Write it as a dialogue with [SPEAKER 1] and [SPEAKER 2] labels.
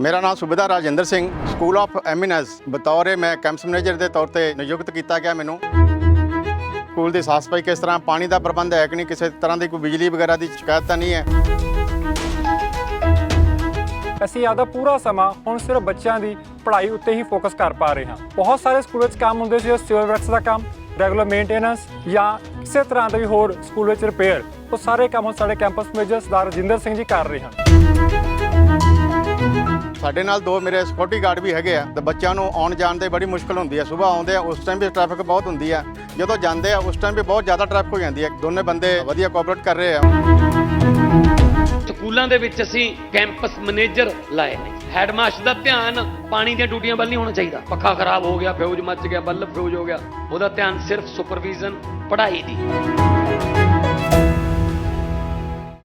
[SPEAKER 1] ਮੇਰਾ ਨਾਮ Subedar Rajinder Singh school of eminence ਬਤੌਰ ਮੈਂ ਕੈਂਪਸ ਮੈਨੇਜਰ ਦੇ ਤੌਰ ਤੇ ਨਿਯੁਕਤ ਕੀਤਾ ਗਿਆ ਮੈਨੂੰ। ਸਕੂਲ ਦੀ ਸਾਫ਼ ਸਫ਼ਾਈ ਕਿਸ ਤਰ੍ਹਾਂ, ਪਾਣੀ ਦਾ ਪ੍ਰਬੰਧ ਹੈ ਕਿ ਨਹੀਂ, ਕਿਸੇ ਤਰ੍ਹਾਂ ਦੀ ਕੋਈ ਬਿਜਲੀ ਵਗੈਰਾ ਦੀ ਸ਼ਿਕਾਇਤ ਤਾਂ ਨਹੀਂ ਹੈ।
[SPEAKER 2] ਅਸੀਂ ਆਪਦਾ ਪੂਰਾ ਸਮਾਂ ਹੁਣ ਸਿਰਫ ਬੱਚਿਆਂ ਦੀ ਪੜ੍ਹਾਈ ਉੱਤੇ ਹੀ ਫੋਕਸ ਕਰ ਪਾ ਰਹੇ ਹਾਂ। ਬਹੁਤ ਸਾਰੇ ਸਕੂਲ ਵਿੱਚ ਕੰਮ ਹੁੰਦੇ ਸੀ ਸਿਵਲ ਵਰਕਸ ਦਾ ਕੰਮ ਰੈਗੂਲਰ ਮੇਨਟੇਨੈਂਸ ਜਾਂ ਕਿਸੇ ਤਰ੍ਹਾਂ ਦਾ ਵੀ ਹੋਰ ਸਕੂਲ ਵਿੱਚ ਰਿਪੇਅਰ ਉਹ ਸਾਰੇ ਕੰਮ ਹੁਣ ਸਾਡੇ ਕੈਂਪਸ ਮੈਨੇਜਰ ਸਰਦਾਰ ਰਜਿੰਦਰ ਸਿੰਘ ਜੀ ਕਰ ਰਹੇ ਹਨ।
[SPEAKER 1] ਸਾਡੇ ਨਾਲ ਦੋ ਮੇਰੇ ਸਿਕਿਉਰਿਟੀ ਗਾਰਡ ਵੀ ਹੈਗੇ ਆ ਤੇ ਬੱਚਿਆਂ ਨੂੰ ਆਉਣ ਜਾਣ ਦੇ ਬੜੀ ਮੁਸ਼ਕਲ ਹੁੰਦੀ ਹੈ ਸਵੇਰ ਆਉਂਦੇ ਆ, ਉਸ ਟਾਈਮ ਵੀ ਟ੍ਰੈਫਿਕ ਬਹੁਤ ਹੁੰਦੀ ਹੈ ਜਦੋਂ ਜਾਂਦੇ ਆ, ਉਸ ਟਾਈਮ ਵੀ ਬਹੁਤ ਜ਼ਿਆਦਾ ਟ੍ਰੈਫਿਕ ਹੋ ਜਾਂਦੀ ਹੈ ਦੋਨੇ ਬੰਦੇ ਵਧੀਆ ਕੋਆਪਰੇਟ ਕਰ ਰਹੇ ਆ।
[SPEAKER 3] ਸਕੂਲਾਂ ਦੇ ਵਿੱਚ ਅਸੀਂ ਕੈਂਪਸ ਮੈਨੇਜਰ ਲਾਏ ਨੇ। ਹੈਡਮਾਸਟਰ ਦਾ ਧਿਆਨ ਪਾਣੀ ਦੀਆਂ ਡਿਊਟੀਆਂ ਵੱਲ ਨਹੀਂ ਹੋਣਾ ਚਾਹੀਦਾ। ਪੱਖਾ ਖਰਾਬ ਹੋ ਗਿਆ ਫਿਊਜ਼ ਮੱਚ ਗਿਆ ਬੱਲਬ ਫਿਊਜ਼ ਹੋ ਗਿਆ। ਉਹਦਾ ਧਿਆਨ ਸਿਰਫ ਸੁਪਰਵੀਜ਼ਨ ਪੜ੍ਹਾਈ ਦੀ।